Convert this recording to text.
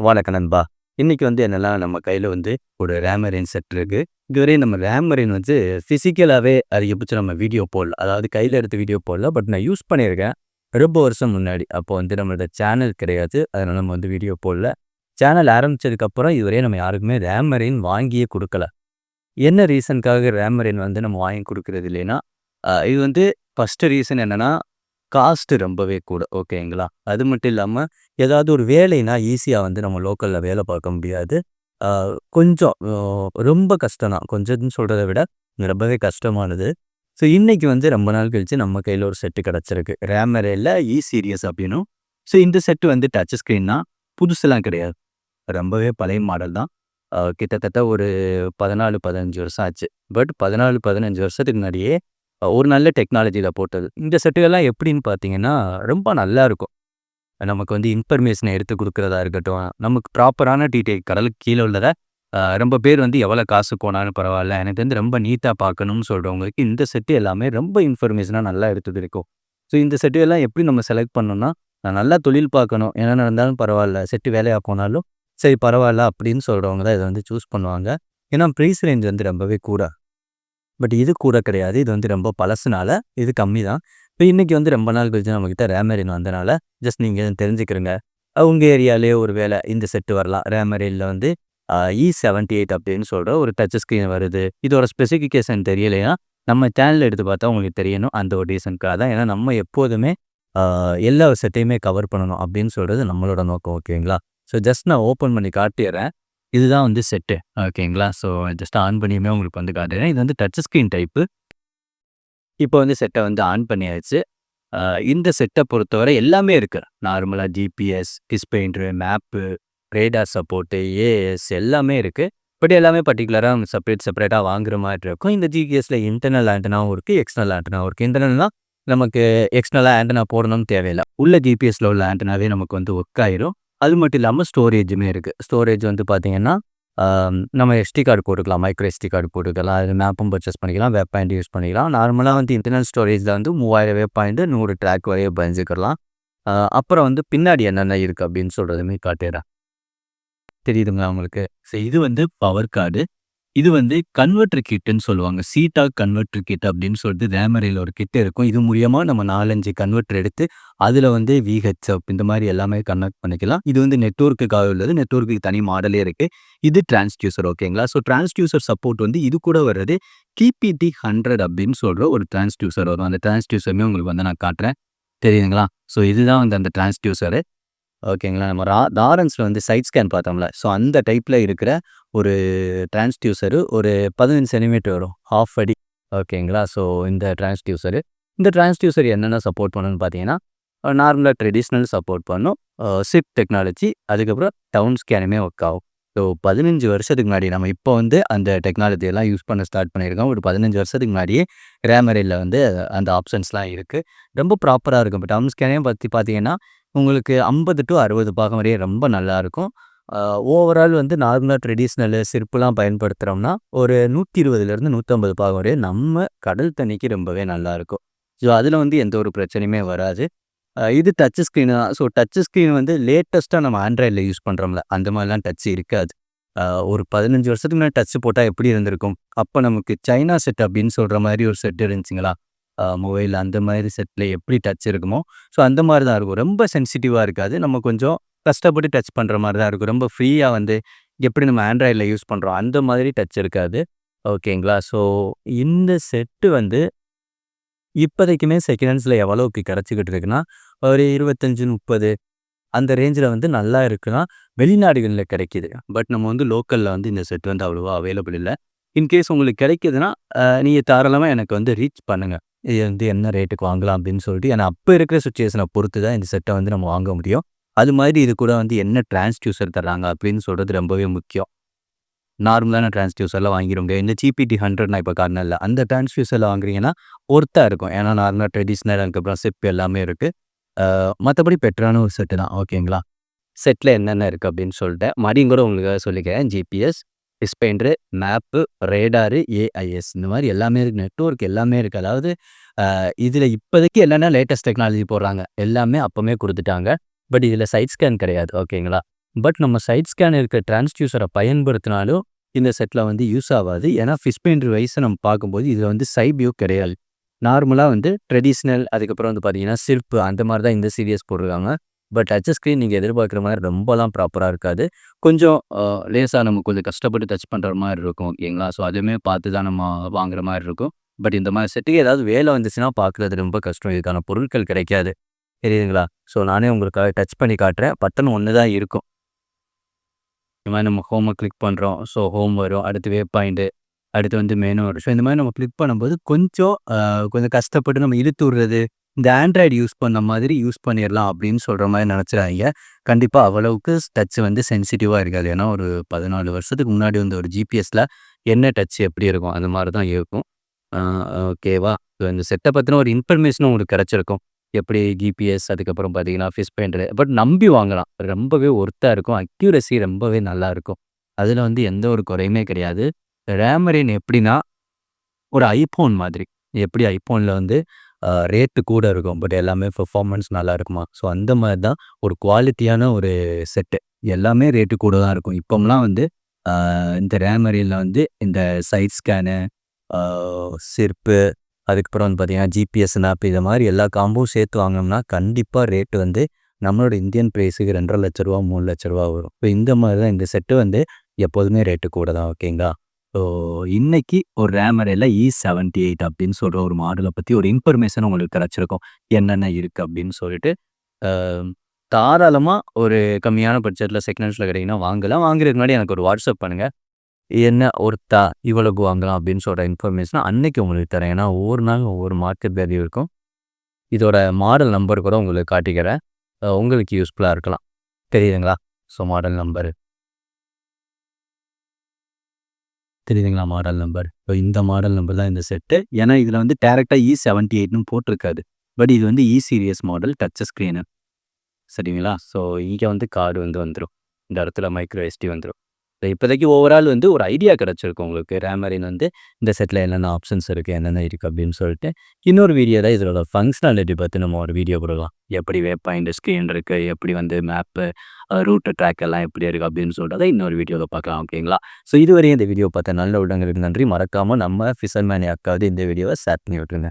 வணக்கம் நண்பா. இன்னைக்கு வந்து என்னன்னா, நம்ம கையில வந்து ஒரு ரேமரின் செட் இருக்கு. இதுவரையும் நம்ம ரேமரின் வந்து ஃபிசிக்கலாவே அதிகபட்சம் நம்ம வீடியோ போடல. அதாவது கையில எடுத்து வீடியோ போடல. பட் நான் யூஸ் பண்ணியிருக்கேன். ரொம்ப வருஷம் முன்னாடி. அப்போ வந்து நம்மளோட சேனல் கிடையாது. அதனால நம்ம வந்து வீடியோ போடல. சேனல் ஆரம்பித்ததுக்கப்புறம் இதுவரையும் நம்ம யாருக்குமே ரேமரின் வாங்கியே குடுக்கல. என்ன ரீசனுக்காக ரேமரின் வந்து நம்ம வாங்கி குடுக்குறது இல்லைன்னா, இது வந்து ஃபஸ்ட்டு ரீசன் என்னன்னா, காஸ்ட் ரொம்பவே கூட. ஓகேங்களா? அது மட்டும் இல்லாம, ஏதாவது ஒரு வேலைனா ஈஸியா வந்து நம்ம லோக்கல்ல வேலை பார்க்க முடியாது. கொஞ்சம் ரொம்ப கஷ்டம் தான். கொஞ்சம்னு சொல்கிறத விட ரொம்பவே கஷ்டமானது. ஸோ இன்னைக்கு வந்து ரொம்ப நாள் கழிச்சு நம்ம கையில ஒரு செட்டு கிடைச்சிருக்கு. ரேமரின்ல இ சீரியஸ் அப்படின்னும். ஸோ இந்த செட் வந்து டச் ஸ்க்ரீன்னா தான். புதுசுலாம் கிடையாது. ரொம்பவே பழைய மாடல் தான். கிட்டத்தட்ட ஒரு 14, 15 வருஷம் ஆச்சு. பட் 14, 15 வருஷத்துக்கு முன்னாடியே ஒரு நல்ல டெக்னாலஜில போட்டது. இந்த செட்டுகள்லாம் எப்படின்னு பார்த்தீங்கன்னா, ரொம்ப நல்லா இருக்கும். நமக்கு வந்து இன்ஃபர்மேஷனை எடுத்து கொடுக்குறதா இருக்கட்டும், நமக்கு ப்ராப்பரான டீட்டெயில் கடலுக்கு கீழ உள்ளத ரொம்ப பேர் வந்து எவ்வளோ காசு போனாலும் பரவாயில்ல எனக்கு வந்து ரொம்ப நீட்டா பார்க்கணும்னு சொல்றவங்களுக்கு இந்த செட்டு எல்லாமே ரொம்ப இன்ஃபர்மேஷனா நல்லா எடுத்து இருக்கும் ஸோ இந்த செட்டு எல்லாம் எப்படி நம்ம செலக்ட் பண்ணோம்னா நான் நல்லா தொழில் பார்க்கணும். என்ன நடந்தாலும் பரவாயில்ல செட்டு வேலையா போனாலும் சரி பரவாயில்ல அப்படின்னு சொல்றவங்க தான் இத வந்து சூஸ் பண்ணுவாங்க. ஏன்னா ப்ரைஸ் ரேஞ்ச் வந்து ரொம்பவே கூட. பட் இது கூட கிடையாது. இது வந்து ரொம்ப பழசுனால இது கம்மி தான். இப்போ இன்னைக்கு வந்து ரொம்ப நாள் கழிச்சு நம்மக்கிட்ட ரேமரின் வந்தனால, ஜஸ்ட் நீங்க தெரிஞ்சுக்கிறங்க. உங்க ஏரியாலயே ஒரு வேளை இந்த செட்டு வரலாம். ரேமரின்ல வந்து இ செவன்ட்டி எயிட் அப்படின்னு சொல்ற ஒரு டச் ஸ்க்ரீன் வருது. இதோட ஸ்பெசிஃபிகேஷன் தெரியலைன்னா, நம்ம சேனல் எடுத்து பார்த்தா உங்களுக்கு தெரியணும். அந்த ஒரு ரீசனுக்காக தான். ஏன்னா நம்ம எப்போதுமே எல்லா செட்டையுமே கவர் பண்ணணும் அப்படின்னு சொல்றது நம்மளோட நோக்கம். ஓகேங்களா? ஸோ ஜஸ்ட் நான் ஓப்பன் பண்ணி காட்டிடுறேன் இதுதான் வந்து செட்டு. ஓகேங்களா? ஸோ ஜஸ்ட் ஆன் பண்ணியுமே உங்களுக்கு வந்து காட்டுறேன். இது வந்து டச் ஸ்க்ரீன் டைப்பு. இப்போ வந்து செட்ட வந்து ஆன் பண்ணியாச்சு. இந்த செட்ட பொறுத்தவரை எல்லாமே இருக்கு. நார்மலா ஜிபிஎஸ், டிஸ்பெயிண்டர், மேப்பு, ரேடார் சப்போர்ட்டு ஏஎஸ் எல்லாமே இருக்கு. பட் எல்லாமே பர்டிகுலராக செப்பரேட் செப்பரேட்டா வாங்குற மாதிரி இருக்கும். இந்த ஜிபிஎஸ்ல இன்டர்னல் ஆண்டனாவும் இருக்கு. எக்ஸ்டர்னல் ஆண்டனாவும் இருக்கு. இன்டர்னல்னால் நமக்கு எக்ஸ்டர்னலாக ஆண்டனா போடணும்னு தேவையில்ல. உள்ள ஜிபிஎஸ்ல உள்ள ஆண்டனாவே நமக்கு வந்து ஒர்க் ஆயிரும். அது மட்டும் இல்லாமல் ஸ்டோரேஜுமே இருக்குது ஸ்டோரேஜ் வந்து பார்த்தீங்கன்னா, நம்ம எஸ்டி கார்டு போட்டுக்கலாம். மைக்ரோ எஸ்டி கார்டு போட்டுக்கலாம். அது மேப்பும் பர்ச்சேஸ் பண்ணிக்கலாம். வெப் பாயிண்ட் யூஸ் பண்ணிக்கலாம். நார்மலாக வந்து இன்டர்னல் ஸ்டோரேஜில் வந்து 3000 வெப் பாயிண்ட் நூறு ட்ராக் வரைய பயஞ்சுக்கலாம். அப்புறம் வந்து பின்னாடி என்னென்ன இருக்குது அப்படின்னு சொல்கிறதுமே காட்டுறேன் தெரியுதுங்களா உங்களுக்கு? ஸோ இது வந்து பவர் கார்டு. இது வந்து கன்வெர்ட்டர் கிட்டுன்னு சொல்லுவாங்க. சீட்டா கன்வெர்ட்டர் கிட் அப்படின்னு சொல்லிட்டு ரேமரின்ல ஒரு கிட் இருக்கும். இது மூலியமா நம்ம 4, 5 எடுத்து அதுல வந்து விஹெச்எஃப் இந்த மாதிரி எல்லாமே கனெக்ட் பண்ணிக்கலாம். இது வந்து நெட்வொர்க்குக்காக உள்ளது. நெட்வொர்க்குக்கு தனி மாடலே இருக்கு. இது டிரான்ஸ்டியூசர் ஓகேங்களா? ஸோ டிரான்ஸ்டியூசர் சப்போர்ட் வந்து இது கூட வர்றது கிபிடி ஹண்ட்ரட் அப்படின்னு சொல்ற ஒரு டிரான்ஸ்டியூசர் வரும். அந்த டிரான்ஸ்டியூசருமே உங்களுக்கு வந்து நான் காட்டுறேன். தெரியுதுங்களா? ஸோ இதுதான் வந்து அந்த டிரான்ஸ்டியூசரு. ஓகேங்களா? நம்ம ரா தாரன்ஸில் வந்து சைட் ஸ்கேன் பார்த்தோம்ல. ஸோ அந்த டைப்பில் இருக்கிற ஒரு டிரான்ஸ்டியூசரு ஒரு 15 சென்டிமீட்டர் வரும். 1/2 அடி. ஓகேங்களா? ஸோ இந்த டிரான்ஸ்டியூசரு. இந்த டிரான்ஸ்டியூசர் என்னென்ன சப்போர்ட் பண்ணும்னு பார்த்தீங்கன்னா, நார்மலாக ட்ரெடிஷ்னல் சப்போர்ட் பண்ணும். சிப் டெக்னாலஜி அதுக்கப்புறம் டவுன் ஸ்கேனுமே ஒர்க் ஆகும். ஸோ 15 வருஷத்துக்கு முன்னாடி நம்ம இப்போ வந்து அந்த டெக்னாலஜியெல்லாம் யூஸ் பண்ண ஸ்டார்ட் பண்ணியிருக்கோம். ஒரு 15 வருஷத்துக்கு முன்னாடியே ரேமரின்ல வந்து அந்த ஆப்ஷன்ஸ்லாம் இருக்குது ரொம்ப ப்ராப்பராக இருக்கும். இப்போ டவுன் ஸ்கேனே பற்றி பார்த்தீங்கன்னா, உங்களுக்கு ஐம்பது டு அறுபது பாகம் வரையும் ரொம்ப நல்லாயிருக்கும். ஓவரால் வந்து நார்மலா ட்ரெடிஷ்னலு சிற்புலாம் பயன்படுத்துறோம்னா, ஒரு 120லேருந்து 150 பாகம் வரையும் நம்ம கடல் தண்ணிக்கு ரொம்பவே நல்லாயிருக்கும். ஸோ அதுல வந்து எந்த ஒரு பிரச்சனையுமே வராது. இது டச் ஸ்க்ரீனு தான். ஸோ டச் ஸ்க்ரீன் வந்து லேட்டஸ்ட்டா நம்ம ஆண்ட்ராய்டுல யூஸ் பண்றோம்ல, அந்த மாதிரிலாம் டச் இருக்காது. ஒரு 15 வருஷத்துக்கு முன்னாடி டச் போட்டா எப்படி இருந்திருக்கும்? அப்போ நமக்கு சைனா செட் அப்படின்னு சொல்ற மாதிரி ஒரு செட் இருந்துச்சுங்களா? மொபைல் அந்த மாதிரி செட்டில் எப்படி டச் இருக்குமோ, ஸோ அந்த மாதிரி தான் இருக்கும். ரொம்ப சென்சிட்டிவாக இருக்காது. நம்ம கொஞ்சம் கஷ்டப்பட்டு டச் பண்ணுற மாதிரி தான் இருக்கும். ரொம்ப ஃப்ரீயாக வந்து எப்படி நம்ம ஆண்ட்ராய்டில் யூஸ் பண்ணுறோம் அந்த மாதிரி டச் இருக்காது. ஓகேங்களா? ஸோ இந்த செட்டு வந்து இப்போதைக்குமே செகண்ட் ஹேண்ட்ஸ்ல எவ்வளவுக்கு கிடச்சிக்கிட்டு இருக்குன்னா, ஒரு 25, 30 அந்த ரேஞ்சில் வந்து நல்லா இருக்குன்னா, வெளிநாடுகளில் கிடைக்கிது பட் நம்ம வந்து லோக்கலில் வந்து இந்த செட் வந்து அவ்வளோவா அவைலபிள் இல்லை இன்கேஸ் உங்களுக்கு கிடைக்கிதுன்னா நீங்கள் தாராளமாக எனக்கு வந்து ரீச் பண்ணுங்கள் இது வந்து என்ன ரேட்டுக்கு வாங்கலாம் அப்படின்னு சொல்லிட்டு. ஏன்னா அப்ப இருக்கிற சுச்சுவேஷனை பொறுத்து தான் இந்த செட்ட வந்து நம்ம வாங்க முடியும். அது மாதிரி இது கூட வந்து என்ன டிரான்ஸ்டியூசர் தர்றாங்க அப்படின்னு சொல்றது ரொம்பவே முக்கியம். நார்மலான டிரான்ஸ்டியூசர்லாம் வாங்கிட இந்த ஜிபிடி 100 நான் இப்ப இல்லை அந்த டிரான்ஸ்டியூசரில் வாங்குறீங்கன்னா ஒர்த்தா இருக்கும். ஏன்னா நார்மலா ட்ரெடிஷனல் அதுக்கப்புறம் சிப் எல்லாமே இருக்கு. மற்றபடி மத்தபடி பெட்டரான ஒரு செட்டு தான். ஓகேங்களா? செட்ல என்னென்ன இருக்கு அப்படின்னு சொல்லிட்டேன். மறுபடியும் கூட உங்களுக்காக சொல்லிக்கிறேன். ஜிபிஎஸ், டிஸ்பெயிண்டரு, மேப்பு, ரேடாரு, ஏஐஎஸ் இந்த மாதிரி எல்லாமே இருக்கு. நெட்வொர்க் எல்லாமே இருக்குது அதாவது இதில் இதுல இப்போதைக்கு என்னென்ன லேட்டஸ்ட் டெக்னாலஜி போடுறாங்க, எல்லாமே அப்போமே கொடுத்துட்டாங்க பட் இதுல சைட் ஸ்கேன் கிடையாது. ஓகேங்களா? பட் நம்ம சைட் ஸ்கேன் இருக்கிற டிரான்ஸ்டியூசரை பயன்படுத்தினாலும் இந்த செட்டில் வந்து யூஸ் ஆகாது ஏன்னா ஃபிஷ் பெயிண்டர் வைஸை நம்ம பார்க்கும்போது இதில் வந்து சைபியூ கிடையாது நார்மலாக வந்து ட்ரெடிஷ்னல் அதுக்கப்புறம் வந்து பார்த்திங்கன்னா சிற்பு அந்த மாதிரி தான் இந்த சீரியஸ் போட்டிருக்காங்க பட் டச் ஸ்க்ரீன் நீங்கள் எதிர்பார்க்குற மாதிரி ரொம்பலாம் ப்ராப்பராக இருக்காது. கொஞ்சம் லேசாக நம்ம கொஞ்சம் கஷ்டப்பட்டு டச் பண்ணுற மாதிரி இருக்கும் ஓகேங்களா ஸோ அதுவுமே பார்த்து தான் நம்ம வாங்குற மாதிரி இருக்கும். பட் இந்த மாதிரி செட்டுக்கு ஏதாவது வேலை வந்துச்சுன்னா பார்க்குறது ரொம்ப கஷ்டம். இதுக்கான பொருட்கள் கிடைக்காது. தெரியுதுங்களா? ஸோ நானே உங்களுக்காக டச் பண்ணி காட்டுறேன். பட்டன் ஒன்று தான் இருக்கும். இந்த மாதிரி நம்ம ஹோமை கிளிக் பண்ணுறோம் ஸோ ஹோம் வரும். அடுத்து வே பாயிண்ட்டு அடுத்து வந்து மெனு வரும். ஸோ இந்த மாதிரி நம்ம கிளிக் பண்ணும்போது கொஞ்சம் கொஞ்சம் கஷ்டப்பட்டு நம்ம இழுத்து விடுறது இந்த ஆண்ட்ராய்டு யூஸ் பண்ண மாதிரி யூஸ் பண்ணிடலாம் அப்படின்னு சொல்கிற மாதிரி நினச்சிடாங்க கண்டிப்பாக அவ்வளவுக்கு டச் வந்து சென்சிட்டிவாக இருக்காது. ஏன்னா ஒரு பதினாலு வருஷத்துக்கு முன்னாடி வந்து ஒரு ஜிபிஎஸில் என்ன டச் எப்படி இருக்கும்? அந்த மாதிரி தான் இருக்கும். ஓகேவா இந்த செட்டை பற்றின ஒரு இன்ஃபர்மேஷனும் உங்களுக்கு கிடச்சிருக்கும். எப்படி ஜிபிஎஸ் அதுக்கப்புறம் பார்த்தீங்கன்னா ஃபிஷ் பெயிண்டர் பட் நம்பி வாங்கலாம். ரொம்பவே ஒர்த்தாக இருக்கும். அக்யூரசி ரொம்பவே நல்லா இருக்கும். அதில் வந்து எந்த ஒரு குறையுமே கிடையாது. ரேமரின் எப்படின்னா ஒரு ஐஃபோன் மாதிரி. எப்படி ஐஃபோனில் வந்து ரேட்டு கூட இருக்கும். பட் எல்லாமே பெர்ஃபார்மன்ஸ் நல்லா இருக்குமா? ஸோ அந்த மாதிரி தான் ஒரு குவாலிட்டியான ஒரு செட்டு. எல்லாமே ரேட்டு கூட தான் இருக்கும். இப்போம்லாம் வந்து இந்த ரேமரியில் வந்து இந்த சைட் ஸ்கேனு சிற்பு அதுக்கப்புறம் வந்து பார்த்தீங்கன்னா ஜிபிஎஸ் மேப் இது மாதிரி எல்லா காம்போவும் சேர்த்து வாங்கினோம்னா கண்டிப்பாக ரேட்டு வந்து நம்மளோட இந்தியன் ப்ரைஸுக்கு ரெண்டரை லட்ச ரூபா மூணு லட்ச ரூபா வரும். இப்போ இந்த மாதிரி தான் இந்த செட்டு வந்து எப்போதுமே ரேட்டு கூட தான். ஓகேங்களா? ஸோ இன்னைக்கு ஒரு ரேமரையில் இ செவன்ட்டி எயிட் அப்படின்னு சொல்கிற ஒரு மாடலை பற்றி ஒரு இன்ஃபர்மேஷன் உங்களுக்கு கிடச்சிருக்கும். என்னென்ன இருக்குது அப்படின்னு சொல்லிட்டு தாராளமாக ஒரு கம்மியான பட்ஜெட்டில் செகண்ட் ஹேண்ட்ஸில் கிடைக்குன்னா வாங்கலாம். வாங்குறதுக்கு முன்னாடி எனக்கு ஒரு வாட்ஸ்அப் பண்ணுங்கள் என்ன ஒருத்தா இவ்வளோக்கு வாங்கலாம் அப்படின்னு சொல்கிற இன்ஃபர்மேஷன் அன்னைக்கு உங்களுக்கு தரேன். ஏன்னா ஒவ்வொரு நாள் ஒவ்வொரு மார்க்கெட் வேல்யூ இருக்கும். இதோட மாடல் நம்பர் கூட உங்களுக்கு காட்டிக்கிறேன். உங்களுக்கு யூஸ்ஃபுல்லாக இருக்கலாம். தெரியுதுங்களா? ஸோ மாடல் நம்பரு தெரியுதுங்களா மாடல் நம்பர் ஸோ இந்த மாடல் நம்பர் தான் இந்த செட்டு ஏன்னா இதில் வந்து டேரெக்டாக இ செவன்ட்டி எயிட்னு போட்டிருக்காது. பட் இது வந்து E series model touch screen சரிங்களா? ஸோ இங்கே வந்து கார்டு வந்து வந்துடும் இந்த இடத்துல மைக்ரோ எஸ்டி வந்துடும் இப்போதைக்கு ஓவரால் வந்து ஒரு ஐடியா கிடச்சிருக்கும் உங்களுக்கு. ரேமரின் வந்து இந்த செட்டில் என்னென்ன ஆப்ஷன்ஸ் இருக்குது என்னென்ன இருக்குது அப்படின்னு சொல்லிட்டு இன்னொரு வீடியோ தான் இதோட ஃபங்க்ஷனாலிட்டி பற்றி நம்ம ஒரு வீடியோ போடலாம். எப்படி வெப் பாயிண்ட் ஸ்க்ரீன் இருக்குது எப்படி வந்து மேப்பு ரூட்டு ட்ராக் எல்லாம் எப்படி இருக்குது அப்படின்னு சொல்லிட்டு அதை இன்னொரு வீடியோவில் பார்க்கலாம் ஓகேங்களா ஸோ இதுவரையும் இந்த வீடியோ பார்த்த நல்ல விடங்களுக்கு நன்றி. மறக்காமல் நம்ம ஃபிஷர்மேன் அக்காவது இந்த வீடியோவை ஷேர் பண்ணி விட்டுருங்க.